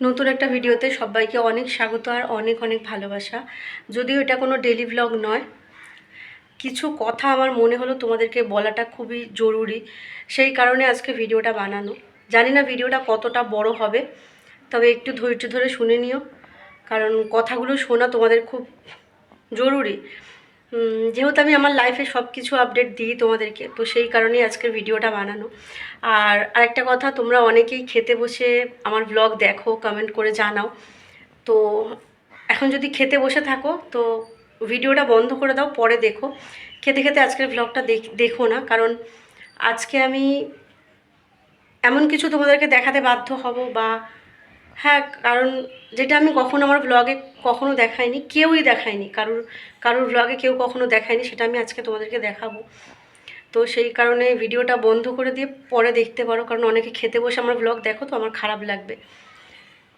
নতুন একটা ভিডিওতে সবাইকে অনেক স্বাগত আর অনেক অনেক ভালোবাসা। যদিও এটা কোনো ডেলি ভ্লগ নয়, কিছু কথা আমার মনে হলো তোমাদেরকে বলাটা খুবই জরুরি, সেই কারণে আজকে ভিডিওটা বানানো। জানি না ভিডিওটা কতটা বড় হবে, তবে একটু ধৈর্য ধরে শুনে নিও, কারণ কথাগুলো শোনা তোমাদের খুব জরুরি। যেহেতু আমি আমার লাইফে সব কিছু আপডেট দিই তোমাদেরকে, তো সেই কারণেই আজকের ভিডিওটা বানানো। আর আরেকটা কথা, তোমরা অনেকেই খেতে বসে আমার ব্লগ দেখো কমেন্ট করে জানাও। তো এখন যদি খেতে বসে থাকো, তো ভিডিওটা বন্ধ করে দাও, পরে দেখো। খেতে খেতে আজকের ব্লগটা দেখো না, কারণ আজকে আমি এমন কিছু তোমাদেরকে দেখাতে বাধ্য হব বা হ্যাঁ কারণ যেটা আমি কখনো আমার ব্লগে কখনো দেখাইনি, কেউই দেখায়নি কারোর কারোর ব্লগে কেউ কখনো দেখায়নি সেটা আমি আজকে তোমাদেরকে দেখাবো। তো সেই কারণে ভিডিওটা বন্ধ করে দিয়ে পরে দেখতে পারো, কারণ অনেকে খেতে বসে আমার ব্লগ দেখো তো, আমার খারাপ লাগবে।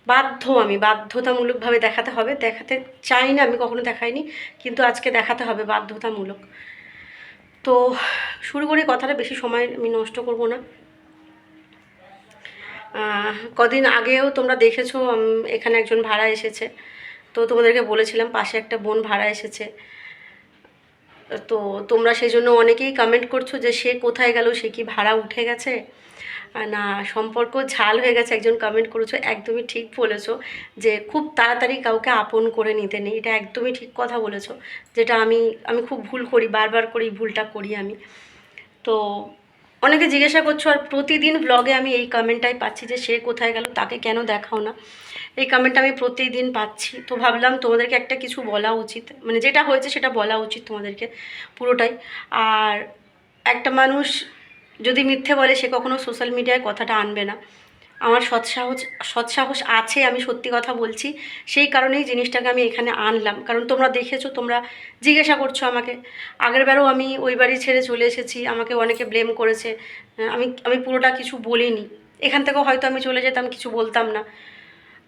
বাধ্য আমি, বাধ্যতামূলকভাবে দেখাতে হবে। দেখাতে চাই না, আমি কখনো দেখাইনি, কিন্তু আজকে দেখাতে হবে বাধ্যতামূলক। তো শুরু করি, কথাটা বেশি সময় আমি নষ্ট করব না। কদিন আগেও তোমরা দেখেছ এখানে একজন ভাড়া এসেছে। তো তোমাদেরকে বলেছিলাম, পাশে একটা বোন ভাড়া এসেছে। তো তোমরা সেই জন্য অনেকেই কমেন্ট করছ যে সে কোথায় গেল, সে কি ভাড়া উঠে গেছে? না, সম্পর্ক ঝাল হয়ে গেছে, একজন কমেন্ট করেছ, একদমই ঠিক বলেছ যে খুব তাড়াতাড়ি কাউকে আপন করে নিতে নেই। এটা একদমই ঠিক কথা বলেছ, যেটা আমি আমি খুব ভুল করি, বারবার করি, ভুলটা করি আমি। তো অনেকে জিজ্ঞাসা করছ, আর প্রতিদিন ব্লগে আমি এই কমেন্টটাই পাচ্ছি যে সে কোথায় গেল, তাকে কেন দেখাও না? এই কমেন্টটা আমি প্রতিদিন পাচ্ছি। তো ভাবলাম তোমাদেরকে একটা কিছু বলা উচিত। মানে যেটা হয়েছে সেটা বলা উচিত তোমাদেরকে পুরোটাই। আর একটা মানুষ যদি মিথ্যে বলে, সে কখনো সোশ্যাল মিডিয়ায় কথাটা আনবে না। আমার সৎসাহস সৎসাহস আছে, আমি সত্যি কথা বলছি। সেই কারণেই জিনিসটাকে আমি এখানে আনলাম। কারণ তোমরা দেখেছ, তোমরা জিজ্ঞাসা করছ আমাকে। আগেরবারও আমি ওই বাড়ি ছেড়ে চলে এসেছি, আমাকে অনেকে ব্লেম করেছে। আমি আমি পুরোটা কিছু বলিনি। এখান থেকেও হয়তো আমি চলে যেতাম, কিছু বলতাম না।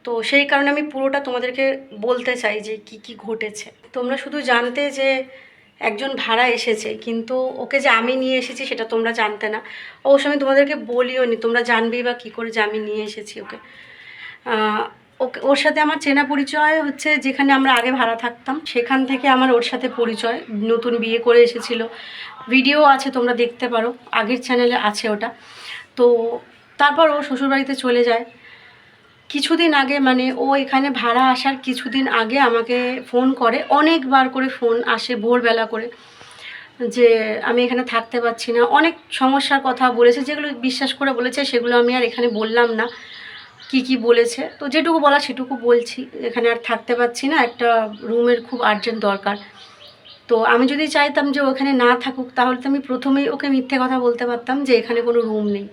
তো সেই কারণে আমি পুরোটা তোমাদেরকে বলতে চাই যে কি কি ঘটেছে। তোমরা শুধু জানতে যে একজন ভাড়া এসেছে, কিন্তু ওকে যে আমি নিয়ে এসেছি সেটা তোমরা জানতে না। অবশ্য আমি তোমাদেরকে বলিও নি, তোমরা জানবেই বা কী করে যে আমি নিয়ে এসেছি ওকে। ওকে, ওর সাথে আমার চেনা পরিচয় হচ্ছে যেখানে আমরা আগে ভাড়া থাকতাম, সেখান থেকে আমার ওর সাথে পরিচয়, নতুন বিয়ে করে এসেছিল। ভিডিও আছে, তোমরা দেখতে পারো, আগের চ্যানেলে আছে ওটা। তো তারপর ও শ্বশুরবাড়িতে চলে যায়। কিছুদিন আগে মানে ও এখানে ভাড়া আসার কিছুদিন আগে আমাকে ফোন করে, অনেকবার করে ফোন আসে ভোরবেলা করে, যে আমি এখানে থাকতে পারছি না। অনেক সমস্যার কথা বলেছে, যেগুলো বিশ্বাস করে বলেছে, সেগুলো আমি আর এখানে বললাম না। কি কি বলেছে? তো যেটুকু বলা সেটুকু বলছি। এখানে আর থাকতে পারছি না, একটা রুমের খুব আর্জেন্ট দরকার। তো আমি যদি চাইতাম যে ওখানে না থাকুক, তাহলে তো আমি প্রথমেই ওকে মিথ্যে কথা বলতে পারতাম যে এখানে কোনো রুম নেই।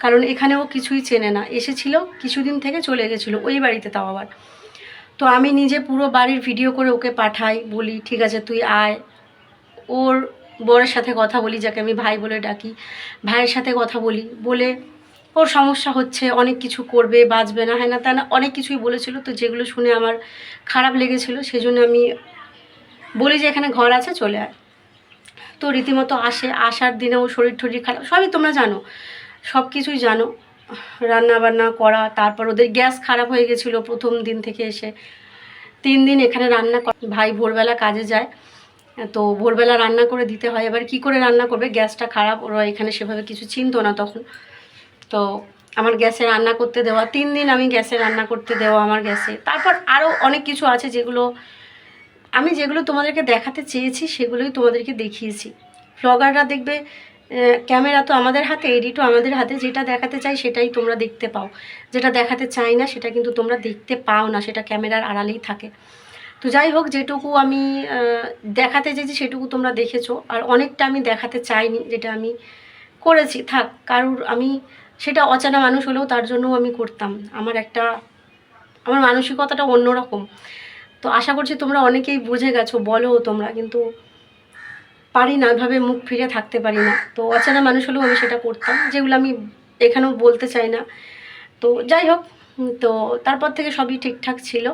কারণ এখানে ও কিছুই চেনে না। এসেছিল, কিছুদিন থেকে চলে গেছিল ওই বাড়িতে তাও আবার। তো আমি নিজে পুরো বাড়ির ভিডিও করে ওকে পাঠাই, বলি, ঠিক আছে, তুই আয়। ওর বরের সাথে কথা বলি, যাকে আমি ভাই বলে ডাকি, ভাইয়ের সাথে কথা বলি, বলে, ওর সমস্যা হচ্ছে, অনেক কিছু করবে, বাঁচবে না। হ্যাঁ না, তা না, অনেক কিছুই বলেছিল, তো যেগুলো শুনে আমার খারাপ লেগেছিল, সেজন্য আমি বলি যে, এখানে ঘর আছে, চলে আয়। তো রীতিমতো আসে, আসার দিনেও শরীর টরীর খারাপ, সবই তোমরা জানো। সব কিছুই জানো। রান্না বান্না করা, তারপর ওদের গ্যাস খারাপ হয়ে গেছিল প্রথম দিন থেকে এসে। তিন দিন এখানে রান্না ভাই ভোরবেলা কাজে যায়, তো ভোরবেলা রান্না করে দিতে হয়। এবার কি করে রান্না করবে? গ্যাসটা খারাপ, ওরা এখানে সেভাবে কিছু চিনতো না তখন। তো আমার গ্যাসে রান্না করতে দেওয়া, তিন দিন আমি গ্যাসে রান্না করতে দেওয়া আমার গ্যাসে। তারপর আরও অনেক কিছু আছে যেগুলো আমি যেগুলো তোমাদেরকে দেখাতে চেয়েছি, সেগুলোই তোমাদেরকে দেখিয়েছি। ব্লগাররা দেখবে ক্যামেরা তো আমাদের হাতে এডিটও আমাদের হাতে, যেটা দেখাতে চাই সেটাই তোমরা দেখতে পাও। যেটা দেখাতে চাই না সেটা কিন্তু তোমরা দেখতে পাও না, সেটা ক্যামেরার আড়ালেই থাকে। তো যাই হোক, যেটুকু আমি দেখাতে চেয়েছি সেটুকু তোমরা দেখেছ। আর অনেকটা আমি দেখাতে চাইনি, যেটা আমি করেছি। থাক, কারুর আমি, সেটা অচেনা মানুষ হলেও তার জন্যও আমি করতাম। আমার একটা, আমার মানসিকতাটা অন্যরকম। তো আশা করছি তোমরা অনেকেই বুঝে গেছো, বলো তোমরা। কিন্তু পারি না, এভাবে মুখ ফিরে থাকতে পারি না। তো অচেনা মানুষ হলেও আমি সেটা করতাম, যেগুলো আমি এখানেও বলতে চাই না। তো যাই হোক তো তারপর থেকে সবই ঠিকঠাক ছিল।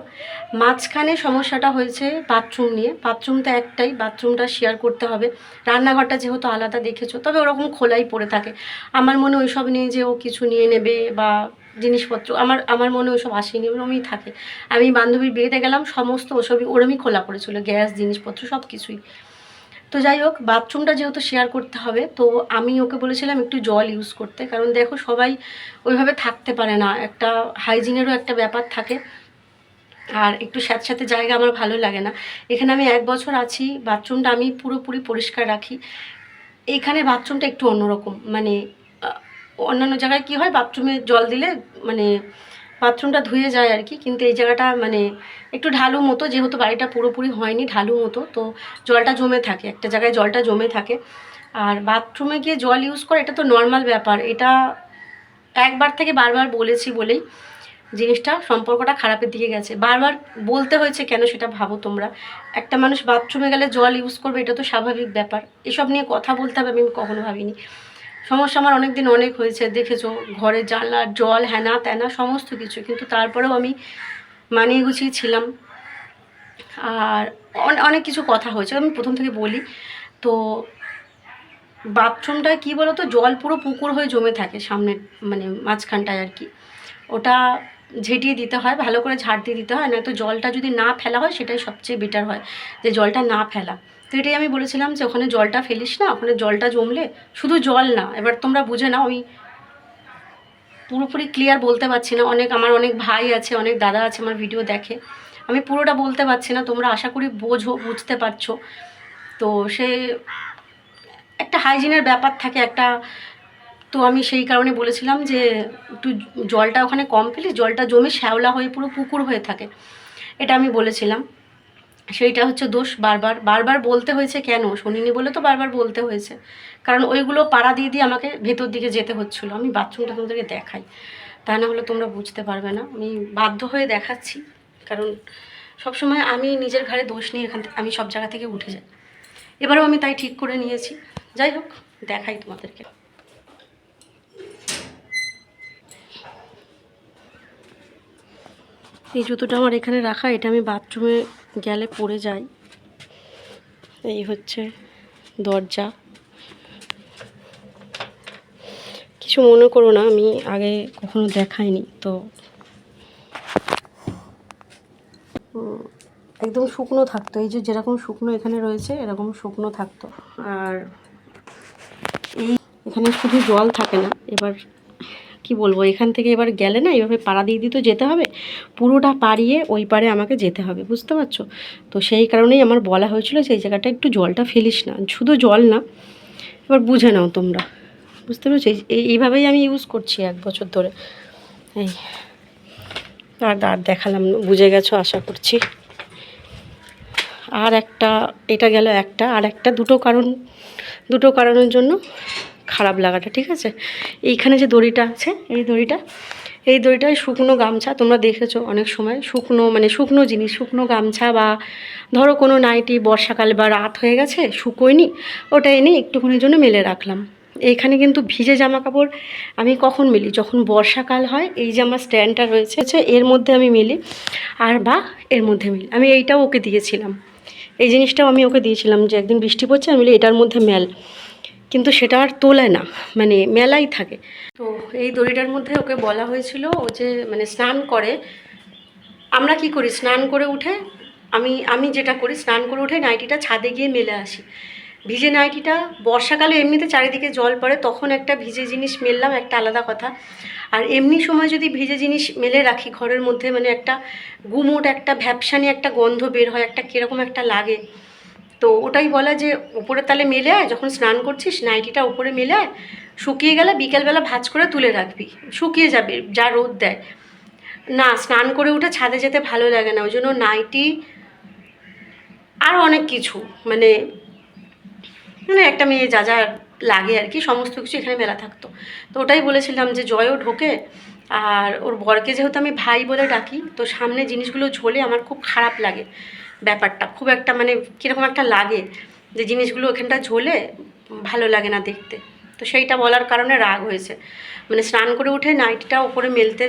মাঝখানে সমস্যাটা হয়েছে বাথরুম নিয়ে। বাথরুমটা একটাই বাথরুমটা শেয়ার করতে হবে। রান্নাঘরটা যেহেতু আলাদা দেখেছ, তবে ওরকম খোলাই পড়ে থাকে। আমার মনে ওইসব নিয়ে যে ও কিছু নিয়ে নেবে বা জিনিসপত্র, আমার আমার মনে ওসব আসেনি, ওরমই থাকে। আমি বান্ধবীর বিয়েতে গেলাম, সমস্ত ওসবই, ওরমই খোলা পড়েছিল, গ্যাস, জিনিসপত্র সব কিছুই তো যাই হোক বাথরুমটা যেহেতু শেয়ার করতে হবে, তো আমি ওকে বলেছিলাম একটু জল ইউজ করতে। কারণ দেখো, সবাই ওইভাবে থাকতে পারে না। একটা হাইজিনেরও একটা ব্যাপার থাকে। আর একটু স্যাঁতস্যাঁতে জায়গা আমার ভালো লাগে না। এখানে আমি এক বছর আছি বাথরুমটা আমি পুরোপুরি পরিষ্কার রাখি। এইখানে বাথরুমটা একটু অন্যরকম। মানে অন্যান্য জায়গায় কি হয় বাথরুমে জল দিলে মানে বাথরুমটা ধুয়ে যায় আর কি, কিন্তু এই জায়গাটা মানে একটু ঢালু মতো, যেহেতু বাড়িটা পুরোপুরি হয়নি ঢালু মতো, তো জলটা জমে থাকে, একটা জায়গায় জলটা জমে থাকে। আর বাথরুমে গিয়ে জল ইউজ করে এটা তো নর্মাল ব্যাপার, এটা একবার থেকে বারবার বলেছি বলেই জিনিসটা সম্পর্কটা খারাপের দিকে গেছে। বারবার বলতে হয়েছে কেন সেটা ভাবো তোমরা। একটা মানুষ বাথরুমে গেলে জল ইউজ করবে, এটা তো স্বাভাবিক ব্যাপার। এসব নিয়ে কথা বলতে হবে আমি কখনো ভাবিনি। সমস্যা আমার অনেক দিন অনেক হয়েছে, দেখেছ, ঘরে জানলা জল হ্যানা ত্যানা সমস্ত কিছু। কিন্তু তারপরেও আমি মানিয়ে গুছিয়ে ছিলাম। আর অনেক কিছু কথা হয়েছে, আমি প্রথম থেকে বলি। তো বাথরুমটায় কী বলো তো জল পুরো পুকুর হয়ে জমে থাকে সামনে মানে মাঝখানটায় আর কি। ওটা ঝেঁটিয়ে দিতে হয়, ভালো করে ঝাড় দিয়ে দিতে হয় নয়তো জলটা যদি না ফেলা হয়, সেটাই সবচেয়ে বেটার হয়, যে জলটা না ফেলা। তো এটাই আমি বলেছিলাম যে ওখানে জলটা ফেলিস না, ওখানে জলটা জমলে শুধু জল না, এবার তোমরা বুঝে নাও, আমি পুরোপুরি ক্লিয়ার বলতে পারছি না, অনেক আমার অনেক ভাই আছে, অনেক দাদা আছে আমার ভিডিও দেখে। আমি পুরোটা বলতে পারছি না, তোমরা আশা করি বোঝো, বুঝতে পারছ। তো সে একটা হাইজিনের ব্যাপার থাকে একটা, তো আমি সেই কারণে বলেছিলাম যে একটু জলটা ওখানে কম ফেলিস, জলটা জমে শ্যাওলা হয়ে, পুরো পুকুর হয়ে থাকে। এটা আমি বলেছিলাম। সেইটা হচ্ছে দোষ বারবার বারবার বলতে হয়েছে কেন? শুনিনি বলে তো বারবার বলতে হয়েছে। কারণ ওইগুলো পাড়া দিয়ে দিয়ে আমাকে ভেতর দিকে যেতে হচ্ছিল। আমি বাথরুমটা তোমাদেরকে দেখাই। তা না হলে তোমরা বুঝতে পারবে না। আমি বাধ্য হয়ে দেখাচ্ছি। কারণ সবসময় আমি নিজের ঘাড়ে দোষ নিয়ে এখান আমি সব জায়গা থেকে উঠে যাই। এবারেও আমি তাই ঠিক করে নিয়েছি। যাই হোক, দেখাই তোমাদেরকে। এই জুতোটা আমার এখানে রাখা। এটা আমি বাথরুমে গেলে পড়ে যায় এই হচ্ছে দরজা। কিছু মনে করো না, আমি আগে কখনো দেখাইনি, তো। একদম শুকনো থাকতো। এই যে যেরকম শুকনো এখানে রয়েছে, এরকম শুকনো থাকতো। আর এই, এখানে শুধু জল থাকে না, এবার কি বলব, এখান থেকে এবার গেলে না এভাবে পাড়া দিয়ে দিয়ে তো যেতে হবে, পুরোটা পাড়িয়ে ওই পারে আমাকে যেতে হবে, বুঝতে পারছ? তো সেই কারণেই আমার বলা হয়েছিল এই জায়গাটা একটু জলটা ফেলিস না, শুধু জল না, এবার বুঝে নাও তোমরা, বুঝতে পেরেছ? এই- এই, এইভাবেই আমি ইউজ করছি এক বছর ধরে। এই, আর আর দেখালাম, বুঝে গেছো আশা করছি। আর একটা, এটা গেল একটা, আর একটা দুটো কারণ, দুটো কারণের জন্য খারাপ লাগাটা, ঠিক আছে? এইখানে যে দড়িটা আছে, এই দড়িটা, এই দড়িটায় শুকনো গামছা, তোমরা দেখেছ অনেক সময়, শুকনো মানে শুকনো জিনিস, শুকনো গামছা বা ধরো কোনো নাইটি বর্ষাকাল বা রাত হয়ে গেছে, শুকোয়নি, ওটা এনে একটুখানির জন্য মেলে রাখলাম। এইখানে কিন্তু ভিজে জামা কাপড় আমি কখন মেলি? যখন বর্ষাকাল হয়, এই যে আমার স্ট্যান্ডটা রয়েছে এর মধ্যে আমি মেলি, আর বা এর মধ্যে মেলি। আমি এইটাও ওকে দিয়েছিলাম। এই জিনিসটাও আমি ওকে দিয়েছিলাম যে একদিন বৃষ্টি পড়ছে, আমি এটার মধ্যে মেল। কিন্তু সেটা আর তোলে না মানে মেলাই থাকে। তো এই দড়িটার মধ্যে ওকে বলা হয়েছিল, ও যে মানে স্নান করে, আমরা কি করি? স্নান করে উঠে, আমি আমি যেটা করি, স্নান করে উঠে নাইটিটা ছাদে গিয়ে মেলে আসি। ভিজে নাইটিটা, বর্ষাকালে এমনিতে চারিদিকে জল পড়ে, তখন একটা ভিজে জিনিস মেললাম, একটা আলাদা কথা। আর এমনি সময় যদি ভিজে জিনিস মেলে রাখি, ঘরের মধ্যে মানে একটা গুমোট, একটা ভ্যাপসানি একটা গন্ধ বের হয়, একটা কীরকম একটা লাগে। তো ওটাই বলা যে উপরে তালে মেলে আয়, যখন স্নান করছিস নাইটিটা উপরে মেলে আয়, শুকিয়ে গেলে বিকেলবেলা ভাঁজ করে তুলে রাখবি, শুকিয়ে যাবে, যা রোদ দেয়। না, স্নান করে উঠে ছাদে যেতে ভালো লাগে না ওই জন্য নাইটি আর অনেক কিছু মানে মানে একটা মেয়ে যা যা লাগে আর কি, সমস্ত কিছু এখানে মেলা থাকতো। তো ওটাই বলেছিলাম যে জয়ও ঢোকে আর ওর বরকে যেহেতু আমি ভাই বলে ডাকি, তো সামনে জিনিসগুলো ঝোলে আমার খুব খারাপ লাগে ব্যাপারটা। খুব একটা মানে কীরকম একটা লাগে যে জিনিসগুলো ওখানটা ঝোলে ভালো লাগে না দেখতে। তো সেইটা বলার কারণে রাগ হয়েছে। মানে স্নান করে উঠে নাইটিটা ওপরে মেলতে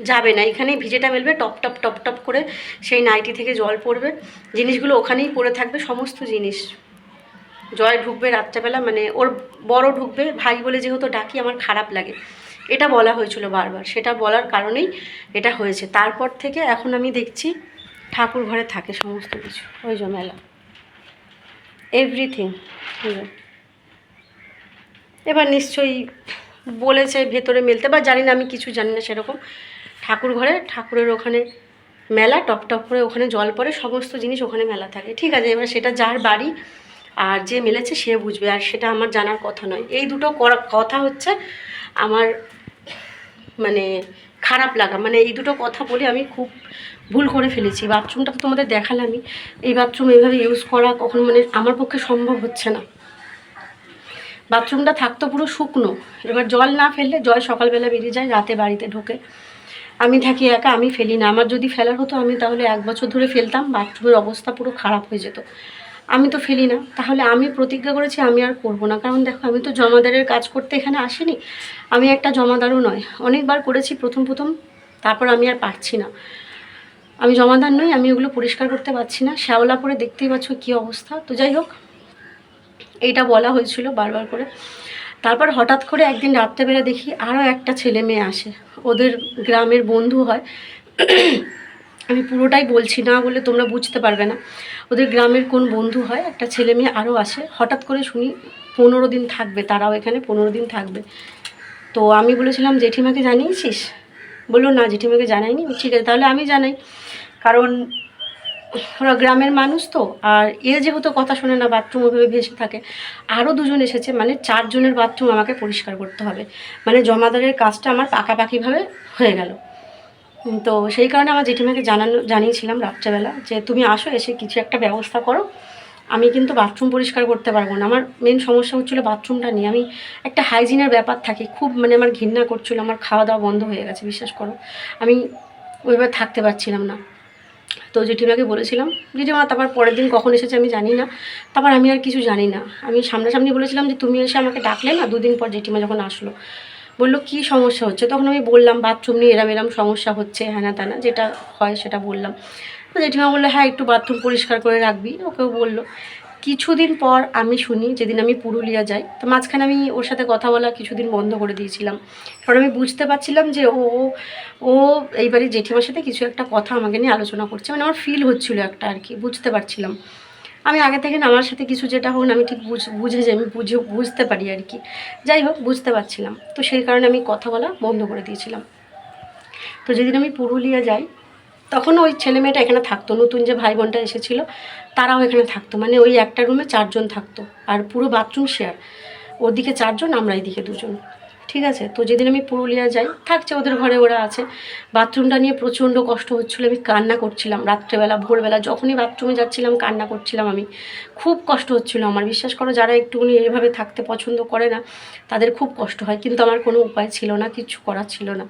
যাবে না। এখানেই ভিজেটা মেলবে, টপ টপ টপ টপ করে সেই নাইটি থেকে জল পড়বে। জিনিসগুলো ওখানেই পড়ে থাকবে, সমস্ত জিনিস। জয় ঢুকবে রাত্রেবেলা মানে ওর বড় ঢুকবে, ভাই বলে যেহেতু ডাকি, আমার খারাপ লাগে। এটা বলা হয়েছিল বারবার। সেটা বলার কারণেই এটা হয়েছে। তারপর থেকে এখন আমি দেখছি ঠাকুর ঘরে থাকে সমস্ত কিছু। ওই যে মেলা। এভরিথিং এবার নিশ্চয়ই বলেছে ভেতরে মেলতে বা জানি না, আমি কিছু জানি না সেরকম। ঠাকুর ঘরে, ঠাকুরের ওখানে মেলা, টপ টপ করে ওখানে জল পড়ে, সমস্ত জিনিস ওখানে মেলা থাকে। ঠিক আছে, এবার সেটা যার বাড়ি আর যে মেলেছে সে বুঝবে। আর সেটা আমার জানার কথা নয়। এই দুটো কথা হচ্ছে আমার মানে খারাপ লাগা। মানে এই দুটো কথা বলে আমি খুব ভুল করে ফেলেছি। বাথরুমটা তো তোমাদের দেখালামই। এই বাথরুম এইভাবে ইউজ করা কখন মানে আমার পক্ষে সম্ভব হচ্ছে না। বাথরুমটা থাকতো পুরো শুকনো। এবার জল না ফেললে জল সকালবেলা বেরিয়ে যায়, রাতে বাড়িতে ঢোকে। আমি থাকি একা, আমি ফেলি না। আমার যদি ফেলার হতো, আমি তাহলে এক বছর ধরে ফেলতাম। বাথরুমের অবস্থা পুরো খারাপ হয়ে যেত। আমি তো ফেলি না। তাহলে আমি প্রতিজ্ঞা করেছি, আমি আর করব না। কারণ দেখো, আমি তো জমাদারের কাজ করতে এখানে আসিনি। আমি একটা জমাদারও নয়। অনেকবার করেছি প্রথম প্রথম। তারপর আমি আর পারছি না। আমি জমাদার নই, আমি ওগুলো পরিষ্কার করতে পারছি না। শ্যাওলা পরে দেখতেই পাচ্ছ কী অবস্থা। তো যাই হোক, এইটা বলা হয়েছিল বারবার করে। তারপর হঠাৎ করে একদিন রাত্রেবেলা দেখি আরও একটা ছেলে মেয়ে আসে। ওদের গ্রামের বন্ধু হয়। আমি পুরোটাই বলছি না বলে তোমরা বুঝতে পারবে না। ওদের গ্রামের কোন বন্ধু হয়, একটা ছেলে মেয়ে আরও আসে হঠাৎ করে শুনি পনেরো দিন থাকবে, তারাও এখানে পনেরো দিন থাকবে। তো আমি বলেছিলাম, জেঠিমাকে জানিয়েছিস? বলল, না, জেঠিমাকে জানাইনি। ঠিক আছে, তাহলে আমি জানাই। কারণ ওরা গ্রামের মানুষ তো, আর এ যেহেতু কথা শোনে না, বাথরুম ওভাবে ভেসে থাকে, আরও দুজন এসেছে মানে চারজনের বাথরুম আমাকে পরিষ্কার করতে হবে। মানে জমাদারের কাজটা আমার পাকাপাকিভাবে হয়ে গেল। তো সেই কারণে আমার জেঠিমাকে জানানো, জানিয়েছিলাম রাত্রেবেলা যে তুমি আসো, এসে কিছু একটা ব্যবস্থা করো। আমি কিন্তু বাথরুম পরিষ্কার করতে পারব না। আমার মেন সমস্যা হচ্ছিল বাথরুমটা নিয়ে। আমি একটা হাইজিনের ব্যাপার থাকে, খুব মানে আমার ঘৃণা করছিল, আমার খাওয়া দাওয়া বন্ধ হয়ে গেছে, বিশ্বাস করো। আমি ওইভাবে থাকতে পারছিলাম না। তো জেঠিমাকে বলেছিলাম, জেঠিমা, তারপর পরের দিন কখন এসেছে আমি জানি না। তারপর আমি আর কিছু জানি না। আমি সামনাসামনি বলেছিলাম যে, তুমি এসে আমাকে ডাকলে না? দুদিন পর জেঠিমা যখন আসলো বলল, কী সমস্যা হচ্ছে? তখন আমি বললাম, বাথরুম নিয়ে এরম এরম সমস্যা হচ্ছে হ্যানা ত্যানা যেটা হয় সেটা বললাম। তো জেঠিমা বলল হ্যাঁ একটু বাথরুম পরিষ্কার করে রাখবি। ওকেও বলল, কিছুদিন পর আমি শুনি যেদিন আমি পুরুলিয়া যাই। তো মাঝখানে আমি ওর সাথে কথা বলা কিছুদিন বন্ধ করে দিয়েছিলাম। কারণ আমি বুঝতে পারছিলাম যে ও- ও এইবারে জেঠিমার সাথে কিছু একটা কথা আমাকে নিয়ে আলোচনা করছে। মানে আমার ফিল হচ্ছিল একটা আর কি, বুঝতে পারছিলাম। আমি আগে থেকে না আমার সাথে কিছু যেটা হোক না, আমি ঠিক বুঝ, বুঝে যাই আমি বুঝে, বুঝতে পারি আর কি। যাই হোক, বুঝতে পারছিলাম। তো সেই কারণে আমি কথা বলা বন্ধ করে দিয়েছিলাম। তো যেদিন আমি পুরুলিয়া যাই, তখন ওই ছেলে মেয়েটা এখানে থাকতো, নতুন যে ভাই বোনটা এসেছিল, তারাও এখানে থাকতো। মানে ওই একটা রুমে চারজন থাকতো, আর পুরো বাথরুম শেয়ার ওদিকে চারজন, আমরা এইদিকে দুজন। ঠিক আছে, তো যেদিন আমি পুরুলিয়া যাই, থাকছে ওদের ঘরে ওরা আছে। বাথরুমটা নিয়ে প্রচণ্ড কষ্ট হচ্ছিল, আমি কান্না করছিলাম রাত্রেবেলা, ভোরবেলা, যখনই বাথরুমে যাচ্ছিলাম, কান্না করছিলাম আমি। খুব কষ্ট হচ্ছিল আমার, বিশ্বাস করো যারা একটুখানি এভাবে থাকতে পছন্দ করে না, তাদের খুব কষ্ট হয়, কিন্তু আমার কোনো উপায় ছিল না, কিছু করার ছিল না।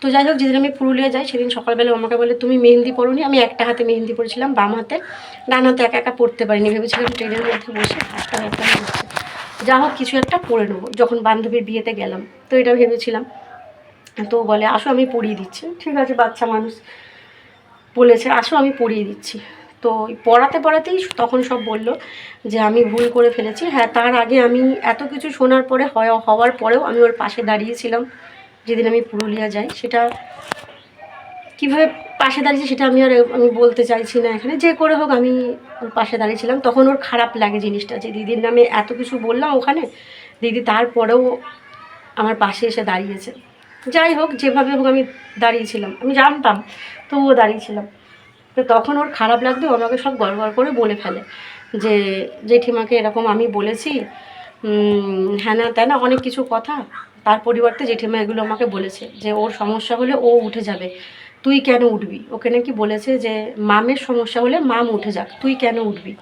তো যাই হোক, যেদিন আমি পুরুলিয়া যাই, সেদিন সকালবেলা আমাকে বলে, তুমি মেহেন্দি পরোনি? আমি একটা হাতে মেহেন্দি পড়েছিলাম বাম হাতে। ডান হাতে একা একা পড়তে পারিনি, ভেবেছিলাম ট্রেনের মধ্যে বসে হাতটা ব্যথা হচ্ছে। যা হোক কিছু একটা পরে নেব। যখন বান্ধবীর বিয়েতে গেলাম, তো এটা ভেবেছিলাম। তো বলে, আসো, আমি পরিয়ে দিচ্ছি। ঠিক আছে, বাচ্চা মানুষ। বলেছে, আসো, আমি পরিয়ে দিচ্ছি। তো পড়াতে পড়াতেই তখন সব বলল যে, আমি ভুল করে ফেলেছি। হ্যাঁ তার আগে আমি এত কিছু শোনার পরে হয়, হওয়ার পরেও আমি ওর পাশে দাঁড়িয়েছিলাম, যেদিন আমি পুরুলিয়া যাই। সেটা কীভাবে পাশে দাঁড়িয়েছে সেটা আমি আর আমি বলতে চাইছি না এখানে। যে করে হোক আমি ওর পাশে দাঁড়িয়েছিলাম। তখন ওর খারাপ লাগে জিনিসটা যে দিদির নামে এত কিছু বললাম ওখানে, দিদি তারপরেও আমার পাশে এসে দাঁড়িয়েছে। যাই হোক, যেভাবে হোক আমি দাঁড়িয়েছিলাম। আমি জানতাম, তবুও দাঁড়িয়েছিলাম। তো তখন ওর খারাপ লাগতো আমাকে সব গড় গড় করে বলে ফেলে যে, জেঠিমাকে এরকম আমি বলেছি। হ্যাঁ না তাই না, অনেক কিছু কথা। তার পরিবর্তে জেঠিমা এগুলো আমাকে বলেছে যে, ওর সমস্যা হলে ও উঠে যাবে। তুই কেন উঠবি? ওকে নাকি বলেছে যে, মামের সমস্যা হলে মাম উঠে যাক, তুই কেন উঠবি?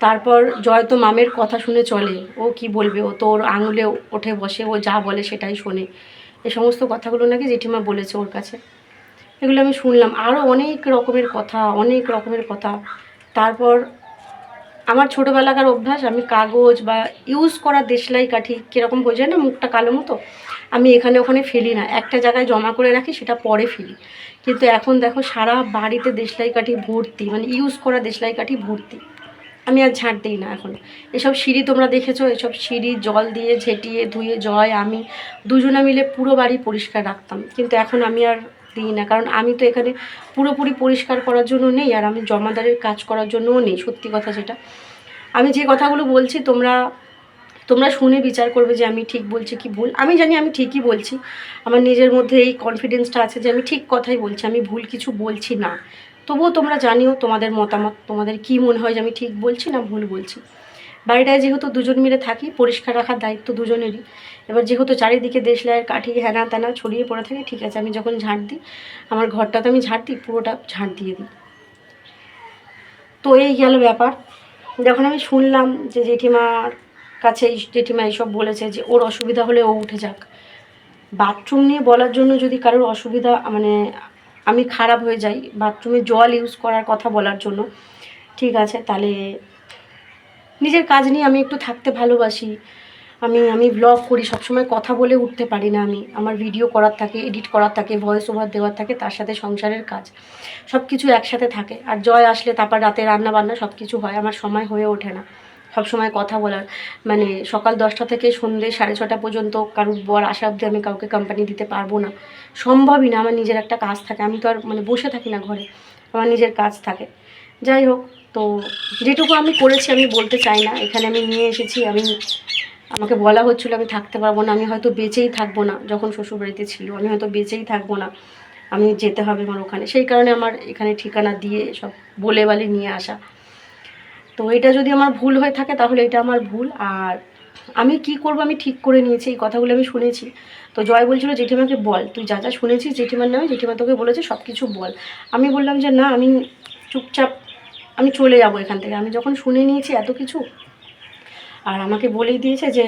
তারপর জয় তো মামের কথা শুনে চলে, ও কি বলবে? ও তোর আঙুলে ওঠে বসে, ও যা বলে সেটাই শোনে। এ সমস্ত কথাগুলো নাকি জেঠিমা বলেছে ওর কাছে। এগুলো আমি শুনলাম। আরও অনেক রকমের কথা, অনেক রকমের কথা। তারপর আমার ছোটোবেলাকার অভ্যাস, আমি কাগজ বা ইউজ করা দেশলাই কাঠি কীরকম হয়ে যায় না, মুখটা কালো মতো, আমি এখানে ওখানে ফেলি না। একটা জায়গায় জমা করে রাখি, সেটা পরে ফেলি। কিন্তু এখন দেখো, সারা বাড়িতে দেশলাই কাঠি ভর্তি মানে ইউজ করা দেশলাই কাঠি ভর্তি। আমি আর ঝাঁট দিই না এখন। এসব সিঁড়ি তোমরা দেখেছ? এসব সিঁড়ি জল দিয়ে ঝেঁটিয়ে ধুয়ে, জয় আমি, দুজনে মিলে পুরো বাড়ি পরিষ্কার রাখতাম। কিন্তু এখন আমি আর দিই না, কারণ আমি তো এখানে পুরোপুরি পরিষ্কার করার জন্য নেই, আর আমি জমাদারের কাজ করার জন্যও নেই, সত্যি কথা সেটা আমি যে কথাগুলো বলছি, তোমরা তোমরা শুনে বিচার করবে যে আমি ঠিক বলছি কি ভুল। আমি জানি আমি ঠিকই বলছি, আমার নিজের মধ্যে এই কনফিডেন্সটা আছে যে আমি ঠিক কথাই বলছি, আমি ভুল কিছু বলছি না। তবুও তোমরা জানিও তোমাদের মতামত, তোমাদের কি মনে হয় যে আমি ঠিক বলছি না ভুল বলছি। বাড়িটায় যেহেতু দুজন মিলে থাকি, পরিষ্কার রাখার দায়িত্ব দুজনেরই। এবার যেহেতু চারিদিকে দেশলাইয়ের কাঠি হ্যানা ত্যানা ছড়িয়ে পড়ে থাকে, ঠিক আছে, আমি যখন ঝাঁট দিই, আমার ঘরটাতে আমি ঝাঁট দিই, পুরোটা ঝাঁট দিয়ে দিই। তো এই গেল ব্যাপার। যখন আমি শুনলাম যে জেঠিমার কাছে জেঠিমা এইসব বলেছে যে ওর অসুবিধা হলে ও উঠে যাক, বাথরুম নিয়ে বলার জন্য যদি কারোর অসুবিধা মানে আমি খারাপ হয়ে যাই, বাথরুমে জল ইউজ করার কথা বলার জন্য, ঠিক আছে, তাহলে নিজের কাজ নিয়ে আমি একটু থাকতে ভালোবাসি। আমি আমি ব্লগ করি, সবসময় কথা বলে উঠতে পারি না আমি। আমার ভিডিও করার থাকে এডিট করার থাকে ভয়েস ওভার দেওয়ার থাকে, তার সাথে সংসারের কাজ। সব কিছু একসাথে থাকে। আর জয় আসলে তারপর রাতে রান্না বান্না সব কিছু হয়। আমার সময় হয়ে ওঠে না। সব সময় কথা বলার। মানে সকাল দশটা থেকে সন্ধ্যে সাড়ে ছটা পর্যন্ত কারুর বর আসা অবধি আমি কাউকে কোম্পানি দিতে পারব না। সম্ভবই না। আমার নিজের একটা কাজ থাকে। আমি তো আর মানে বসে থাকি না ঘরে। আমার নিজের কাজ থাকে। যাই হোক। তো যেটুকু আমি করেছি, আমি বলতে চাই না। এখানে আমি নিয়ে এসেছি, আমি, আমাকে বলা হচ্ছিল আমি থাকতে পারব না। আমি হয়তো বেঁচেই থাকব না যখন শ্বশুরবাড়িতে ছিল। আমি হয়তো বেঁচেই থাকব না। আমি যেতে হবে আমার ওখানে। সেই কারণে আমার এখানে ঠিকানা দিয়ে সব বলে বালে নিয়ে আসা। তো এটা যদি আমার ভুল হয়ে থাকে, তাহলে এটা আমার ভুল। আর আমি কি করব, আমি ঠিক করে নিয়েছি। এই কথাগুলো আমি শুনেছি। তো জয় বলছিল, জেঠিমাকে বল। তুই যা যা শুনেছিস, জেঠিমার নামে, জেঠিমা তোকে বলেছে সব কিছু বল। আমি বললাম যে, না, আমি চুপচাপ আমি চলে যাব এখান থেকে। আমি যখন শুনে নিয়েছি এত কিছু, আর আমাকে বলেই দিয়েছে যে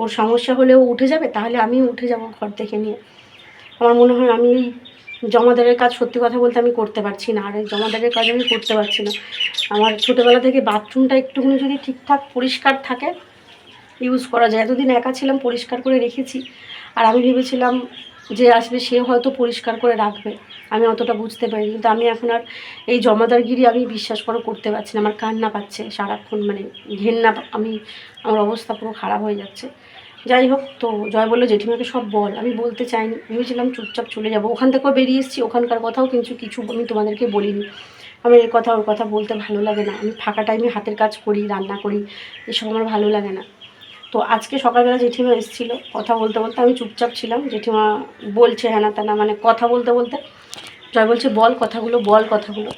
ওর সমস্যা হলেও উঠে যাবে, তাহলে আমিও উঠে যাব ঘর থেকে নিয়ে। আমার মনে হয় আমি এই জমাদারের কাজ সত্যি কথা বলতে আমি করতে পারছি না, আর এই জমাদারের কাজ আমি করতে পারছি না। আমার ছোটোবেলা থেকে বাথরুমটা একটুখানি যদি ঠিকঠাক পরিষ্কার থাকে, ইউজ করা যায়। এতদিন একা ছিলাম, পরিষ্কার করে রেখেছি। আর আমি ভেবেছিলাম যে আসবে, সে হয়তো পরিষ্কার করে রাখবে। আমি অতটা বুঝতে পারি কিন্তু আমি এখন আর এই জমাদারগিরি আমি বিশ্বাস করে করতে পারছি না। আমার কান্না পাচ্ছে সারাক্ষণ মানে ঘেন্না, আমি, আমার অবস্থা পুরো খারাপ হয়ে যাচ্ছে। যাই হোক, তো জয় বলল, জেঠিমাকে সব বল। আমি বলতে চাইনি, ভেবেছিলাম চুপচাপ চলে যাব। ওখান থেকেও বেরিয়ে এসেছি। ওখানকার কথাও কিন্তু কিছু আমি তোমাদেরকে বলিনি। আমার এই কথা, ওর কথা বলতে ভালো লাগে না। আমি ফাঁকা টাইমে হাতের কাজ করি, রান্না করি, এসব আমার ভালো লাগে না। তো আজকে সকালবেলা জেঠিমা এসেছিল, কথা বলতে বলতে আমি চুপচাপ ছিলাম। জেঠিমা বলছে হ্যানা ত্যানা মানে কথা বলতে বলতে। জয় বলছে, বল কথাগুলো বল কথাগুলো।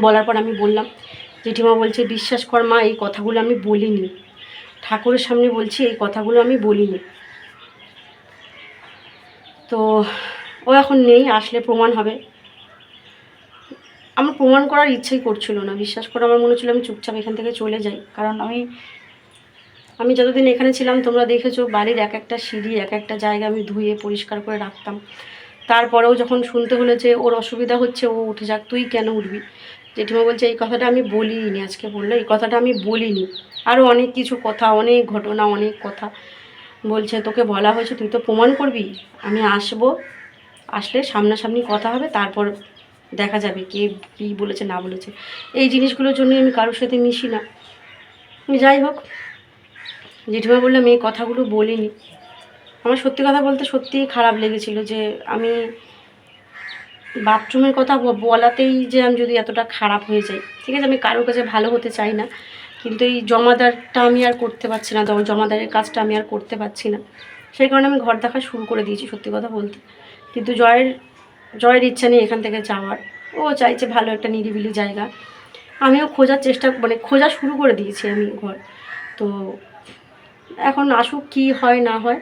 বলার পর আমি বললাম, জেঠিমা বলছে, বিশ্বাস কর মা, এই কথাগুলো আমি বলিনি। ঠাকুরের সামনে বলছি, এই কথাগুলো আমি বলিনি। তো ও এখন নেই, আসলে প্রমাণ হবে। আমার প্রমাণ করার ইচ্ছেই করছিল না। বিশ্বাস করে আমার মনে হচ্ছিল আমি চুপচাপ এখান থেকে চলে যাই। কারণ আমি আমি যতদিন এখানে ছিলাম, তোমরা দেখেছ বাড়ির এক একটা সিঁড়ি, এক একটা জায়গা আমি ধুয়ে পরিষ্কার করে রাখতাম। তারপরেও যখন শুনতে হলো যে ওর অসুবিধা হচ্ছে, ও উঠে যাক, তুই কেন উঠবি? জেঠিমা বলছে, এই কথাটা আমি বলিনি আজকে বলল, এই কথাটা আমি বলিনি। আরও অনেক কিছু কথা, অনেক ঘটনা, অনেক কথা বলছে। তোকে বলা হয়েছে, তুই তো প্রমাণ করবি। আমি আসব, আসলে সামনাসামনি কথা হবে, তারপর দেখা যাবে কে কী বলেছে, না বলেছে। এই জিনিসগুলোর জন্য আমি কারোর সাথে মিশি না। যাই হোক জেঠিমা বললাম এই কথাগুলো বলিনি। আমার সত্যি কথা বলতে সত্যিই খারাপ লেগেছিল যে আমি বাথরুমের কথা বলাতেই যে আমি যদি এতটা খারাপ হয়ে যাই। ঠিক আছে, আমি কারোর কাছে ভালো হতে চাই না, কিন্তু এই জমাদারটা আমি আর করতে পারছি না জমাদারের কাজটা আমি আর করতে পারছি না। সেই কারণে আমি ঘর দেখা শুরু করে দিয়েছি সত্যি কথা বলতে। কিন্তু জয়ের জয়ের ইচ্ছা নেই এখান থেকে যাওয়ার। ও চাইছে ভালো একটা নিরিবিলি জায়গা। আমিও খোঁজার চেষ্টা মানে খোঁজা শুরু করে দিয়েছি আমি ঘর। তো এখন আসুক কি হয়, না হয়।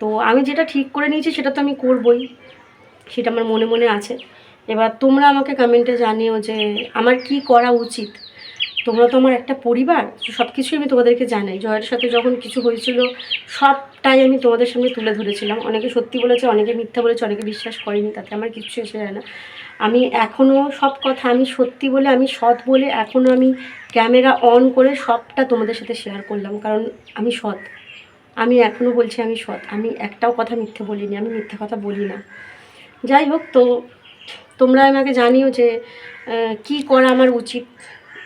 তো আমি যেটা ঠিক করে নিয়েছি সেটা তো আমি করবই, সেটা আমার মনে মনে আছে। এবার তোমরা আমাকে কমেন্টে জানিও যে আমার কি করা উচিত। তোমরা তো আমার একটা পরিবার সব কিছুই আমি তোমাদেরকে জানাই। জয়ের সাথে যখন কিছু হয়েছিল, সবটাই আমি তোমাদের সামনে তুলে ধরেছিলাম। অনেকে সত্যি বলেছে, অনেকে মিথ্যা বলেছে, অনেকে বিশ্বাস করেনি, তাতে আমার কিচ্ছু এসে যায় না। আমি এখনও সব কথা আমি সত্যি বলে, আমি সৎ বলে এখনও আমি ক্যামেরা অন করে সবটা তোমাদের সাথে শেয়ার করলাম। কারণ আমি সৎ। আমি এখনও বলছি আমি সৎ। আমি একটাও কথা মিথ্যে বলিনি, আমি মিথ্যে কথা বলি না। যাই হোক তো, তোমরা আমাকে জানিও যে কি করা আমার উচিত?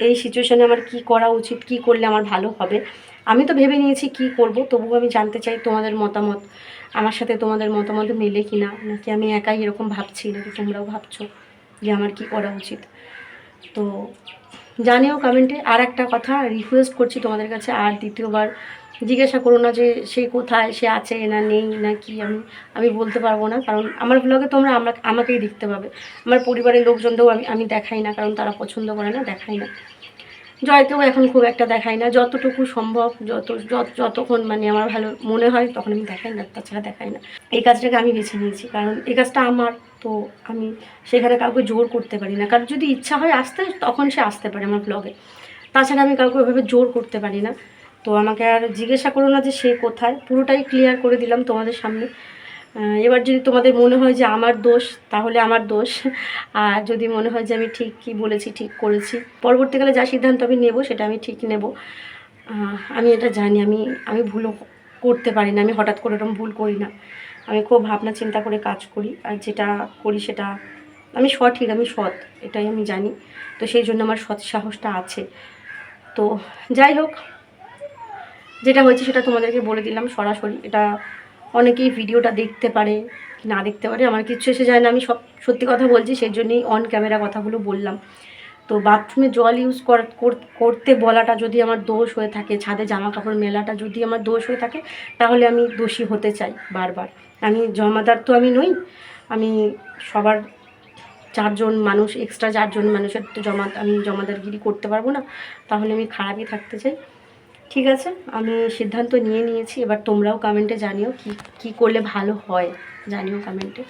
এই সিচুয়েশানে আমার কি করা উচিত? কি করলে আমার ভালো হবে? আমি তো ভেবে নিয়েছি কি করব, তবুও আমি জানতে চাই তোমাদের মতামত। আমার সাথে তোমাদের মতামত মেলে কি না নাকি আমি একাই এরকম ভাবছি? নাকি তোমরাও ভাবছ? যে আমার কি করা উচিত। তো জানিও কমেন্টে আর একটা কথা রিকোয়েস্ট করছি তোমাদের কাছে আর দ্বিতীয়বার। জিজ্ঞাসা করো না যে সে কোথায়, সে আছে না নেই না কি, আমি আমি বলতে পারব না। কারণ আমার ব্লগে তোমরা আমরা, আমাকেই দেখতে পাবে। আমার পরিবারের লোকজনদেরও আমি আমি দেখাই না, কারণ তারা পছন্দ করে না, দেখাই না। জয়কেও এখন খুব একটা দেখাই না। যতটুকু সম্ভব, যত, যত- যতক্ষণ মানে আমার ভালো মনে হয়, তখন আমি দেখাই না, তাছাড়া দেখাই না। এই কাজটাকে আমি বেছে নিয়েছি, কারণ এই কাজটা আমার। তো আমি সেখানে কাউকে জোর করতে পারি না। কারণ যদি ইচ্ছা হয় আসতে, তখন সে আসতে পারে আমার ব্লগে তাছাড়া আমি কাউকে ওইভাবে জোর করতে পারি না। তো আমাকে আর জিজ্ঞাসা করো না যে সে কোথায়। পুরোটাই ক্লিয়ার করে দিলাম তোমাদের সামনে। এবার যদি তোমাদের মনে হয় যে আমার দোষ, তাহলে আমার দোষ। আর যদি মনে হয় যে আমি ঠিক কি বলেছি, ঠিক করেছি। পরবর্তীকালে যা সিদ্ধান্ত আমি নেব, সেটা আমি ঠিক নেব। আমি এটা জানি, আমি আমি ভুলও করতে পারি না। আমি হঠাৎ করে এরকম ভুল করি না। আমি খুব ভাবনা চিন্তা করে কাজ করি আর যেটা করি সেটা আমি সঠিক, আমি সৎ, এটাই আমি জানি। তো সেই জন্য আমার সৎ সাহসটা আছে। তো যাই হোক, যেটা হয়েছে সেটা তোমাদেরকে বলে দিলাম সরাসরি। এটা অনেকেই ভিডিওটা দেখতে পারে না দেখতে পারে, আমার কিচ্ছু এসে যায় না। আমি সব সত্যি কথা বলছি, সেই জন্যই অন ক্যামেরা কথাগুলো বললাম। তো বাথরুমে জল ইউজ করতে বলাটা যদি আমার দোষ হয়ে থাকে, ছাদে জামা কাপড় মেলাটা যদি আমার দোষ হয়ে থাকে, তাহলে আমি দোষী হতে চাই বারবার। আমি জমাদার তো আমি নই, আমি সবার চারজন মানুষ এক্সট্রা চারজন মানুষের তো জমা, আমি জমাদারগিরি করতে পারব না, তাহলে আমি খারাপই থাকতে চাই। ঠিক আছে, আমি সিদ্ধান্ত নিয়ে নিয়েছি, এবার তোমরাও কমেন্টে জানিও কি কি করলে ভালো হয়, জানিও কমেন্টে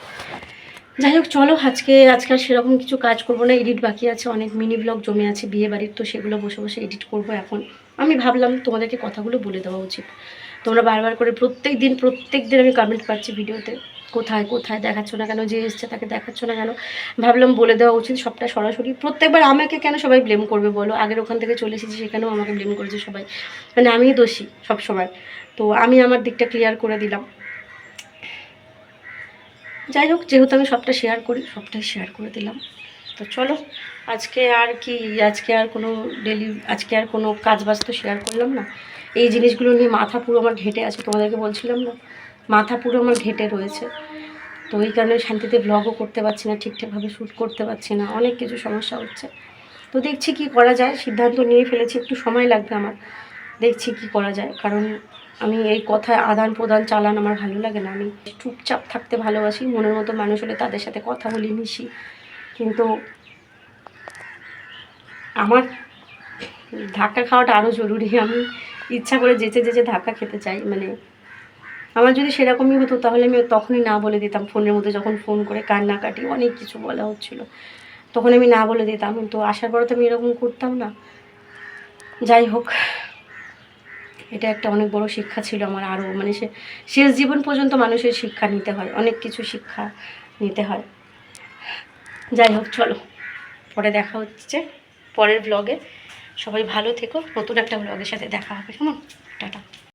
যাই হোক, চলো, আজকে আজকাল সেরকম কিছু কাজ করব না এডিট বাকি আছে, অনেক মিনি ব্লগ জমে আছে বিয়ে বাড়ির তো সেগুলো বসে বসে এডিট করব এখন। আমি ভাবলাম তোমাদেরকে কথাগুলো বলে দেওয়া উচিত। তোমরা বারবার করে প্রত্যেক দিন প্রত্যেক দিন আমি কমেন্ট পাচ্ছি ভিডিওতে। কোথায় কোথায় দেখাচ্ছ না কেন, যে এসছে তাকে দেখাচ্ছ না কেন? ভাবলাম বলে দেওয়া উচিত সবটা সরাসরি। প্রত্যেকবার আমাকে কেন সবাই ব্লেম করবে বলো? আগের ওখান থেকে চলে এসেছি, সেখানেও আমাকে ব্লেম করেছে সবাই। মানে আমিই দোষী সব সময় তো আমি আমার দিকটা ক্লিয়ার করে দিলাম। যাই হোক, যেহেতু আমি সবটা শেয়ার করি, সবটাই শেয়ার করে দিলাম। তো চলো, আজকে আর কি, আজকে আর কোনো ডেলি আজকে আর কোনো কাজ বাজ তো শেয়ার করলাম না। এই জিনিসগুলো নিয়ে মাথা পুরো আমার ঘেটে আছে, তোমাদেরকে বলছিলাম না? মাথা পুরো আমার ঘেটে রয়েছে। তো এই কারণে শান্তিতে ব্লগও করতে পারছি না, ঠিকঠাকভাবে শ্যুট করতে পারছি না, অনেক কিছু সমস্যা হচ্ছে। তো দেখছি কি করা যায়, সিদ্ধান্ত নিয়ে ফেলেছি, একটু সময় লাগবে আমার। দেখছি কি করা যায়, কারণ আমি এই কথায় আদান প্রদান চালান আমার ভালো লাগে না। আমি চুপচাপ থাকতে ভালোবাসি, মনের মতো মানুষ হলে তাদের সাথে কথা বলি, মিশি। কিন্তু আমার ধাক্কা খাওয়াটা আরও জরুরি, আমি ইচ্ছা করে যেচে যেচে ধাক্কা খেতে চাই মানে আমার যদি সেরকমই হতো তাহলে আমি তখনই না বলে দিতাম ফোনের মধ্যে যখন ফোন করে কান্নাকাটি অনেক কিছু বলা হচ্ছিল। তখন আমি না বলে দিতাম, তো আসার পরে তো আমি এরকম করতাম না। যাই হোক, এটা একটা অনেক বড় শিক্ষা ছিল আমার আরও মানে সে, শেষ জীবন পর্যন্ত মানুষের শিক্ষা নিতে হয়, অনেক কিছু শিক্ষা নিতে হয়। যাই হোক, চলো, পরে দেখা হচ্ছে, পরের ব্লগে সবাই ভালো থেকো। নতুন একটা ব্লগের সাথে দেখা হবে। কেমন? টাটা।